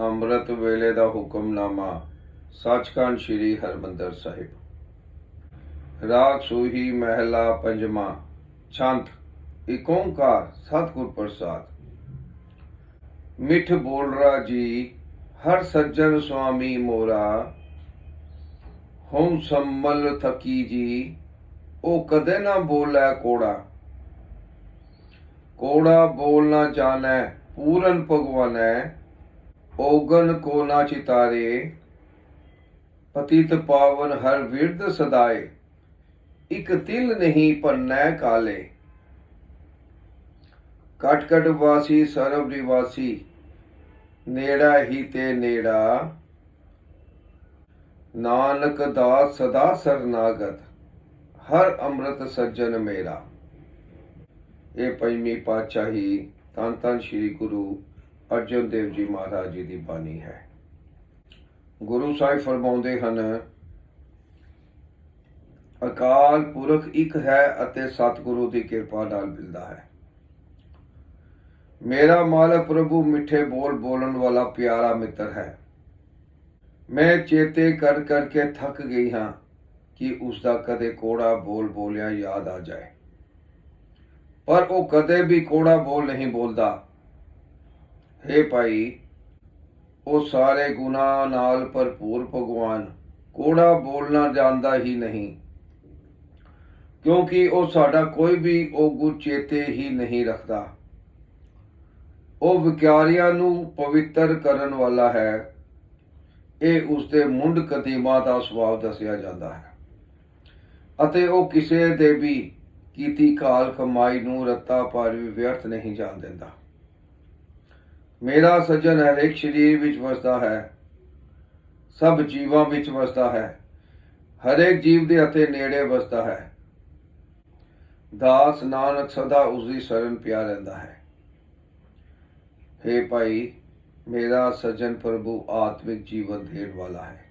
ਅੰਮ੍ਰਿਤ ਵੇਲੇ ਦਾ ਹੁਕਮਨਾਮਾ, ਸੱਚਖੰਡ ਸ੍ਰੀ ਹਰਮੰਦਰ ਸਾਹਿਬ। ਰਾਗ ਸੂਹੀ ਮਹਿਲਾ ਪੰਜਵਾਂ, ਛੰਤ ਏਕ ਓੰਕਾਰ ਸਤਿਗੁਰ ਪ੍ਰਸਾਦ। ਮਿੱਠ ਬੋਲਰਾ ਜੀ, ਹਰ ਸੱਜਣ ਸੁਆਮੀ ਮੋਰਾ। ਹਉ ਸੰਮਲ ਥਕੀ ਜੀ, ਉਹ ਕਦੇ ਨਾ ਬੋਲੇ ਕੋੜਾ। ਕੋੜਾ ਬੋਲ ਨਾ ਜਾਣੈ, ਪੂਰਨ ਭਗਵਾਨੈ ਓਗਨ ਕੋ ਨਾ ਚਿਤਾਰੇ, ਪਤਿਤ ਪਾਵਨ ਹਰ ਵਿਰਦ ਸਦਾਏ, ਇਕ ਤਿਲ ਨਹੀਂ ਪੰਨੈ ਕਾਲੇ। ਕਟ ਕਟ ਵਾਸੀ, ਸਰਬ ਨਿਵਾਸੀ, ਨੇੜਾ ਹੀ ਤੇ ਨੇੜਾ, ਨਾਨਕ ਦਾ ਸਦਾ ਸਰਨਾਗਤ, ਹਰ ਅੰਮ੍ਰਿਤ ਸੱਜਣ ਮੇਰਾ। ਇਹ ਪੰਜਵੀਂ ਪਾਤਸ਼ਾਹੀ, ਧੰਨ ਧੰਨ ਸ੍ਰੀ ਗੁਰੂ ਅਰਜਨ ਦੇਵ ਜੀ ਮਹਾਰਾਜ ਜੀ ਦੀ ਬਾਣੀ ਹੈ। ਗੁਰੂ ਸਾਹਿਬ ਫਰਮਾਉਂਦੇ ਹਨ, ਅਕਾਲ ਪੁਰਖ ਇੱਕ ਹੈ ਅਤੇ ਸਤਿਗੁਰੂ ਦੀ ਕਿਰਪਾ ਨਾਲ ਮਿਲਦਾ ਹੈ। ਮੇਰਾ ਮਾਲਕ ਪ੍ਰਭੂ ਮਿੱਠੇ ਬੋਲ ਬੋਲਣ ਵਾਲਾ ਪਿਆਰਾ ਮਿੱਤਰ ਹੈ। ਮੈਂ ਚੇਤੇ ਕਰ ਕਰਕੇ ਥੱਕ ਗਈ ਹਾਂ ਕਿ ਉਸ ਦਾ ਕਦੇ ਕੋੜਾ ਬੋਲ ਬੋਲਿਆ ਯਾਦ ਆ ਜਾਏ। ਪਰ ਉਹ ਕਦੇ ਵੀ ਕੋੜਾ ਬੋਲ ਨਹੀਂ ਬੋਲਦਾ। ਹੇ ਭਾਈ, ਉਹ ਸਾਰੇ ਗੁਨਾਹ ਨਾਲ ਭਰਪੂਰ ਭਗਵਾਨ, ਕੋੜਾ ਬੋਲਣਾ ਜਾਣਦਾ ਹੀ ਨਹੀਂ। ਕਿਉਂਕਿ ਉਹ ਸਾਡਾ ਕੋਈ ਵੀ ਉਹ ਗੁਰ ਚੇਤੇ ਹੀ ਨਹੀਂ ਰੱਖਦਾ। ਉਹ ਵਿਕਾਰੀਆਂ ਨੂੰ ਪਵਿੱਤਰ ਕਰਨ ਵਾਲਾ ਹੈ। ਇਹ ਉਸਦੇ ਮੁੰਡ ਕਦੀਮਾ ਦਾ ਸੁਭਾਅ ਦੱਸਿਆ ਜਾਂਦਾ ਹੈ। ਅਤੇ ਉਹ ਕਿਸੇ ਦੇ ਵੀ ਕੀਤੀ ਕਾਲ ਕਮਾਈ ਨੂੰ ਰੱਤਾ ਪਰ ਵੀ ਵਿਅਰਥ ਨਹੀਂ ਜਾਣ ਦਿੰਦਾ। ਮੇਰਾ ਸੱਜਣ ਹਰੇਕ ਸਰੀਰ ਵਿੱਚ ਵਸਦਾ ਹੈ। ਸਭ ਜੀਵਾਂ ਵਿੱਚ ਵਸਦਾ ਹੈ। ਹਰੇਕ ਜੀਵ ਦੇ ਅਤੇ ਨੇੜੇ ਵਸਦਾ ਹੈ। ਦਾਸ ਨਾਨਕ ਸਦਾ ਉਸ ਦੀ ਸ਼ਰਨ ਪਿਆ ਰਹਿੰਦਾ ਹੈ। हे ਭਾਈ, ਮੇਰਾ ਸੱਜਣ ਪ੍ਰਭੂ ਆਤਮਿਕ ਜੀਵਨ ਦੇਣ ਵਾਲਾ ਹੈ।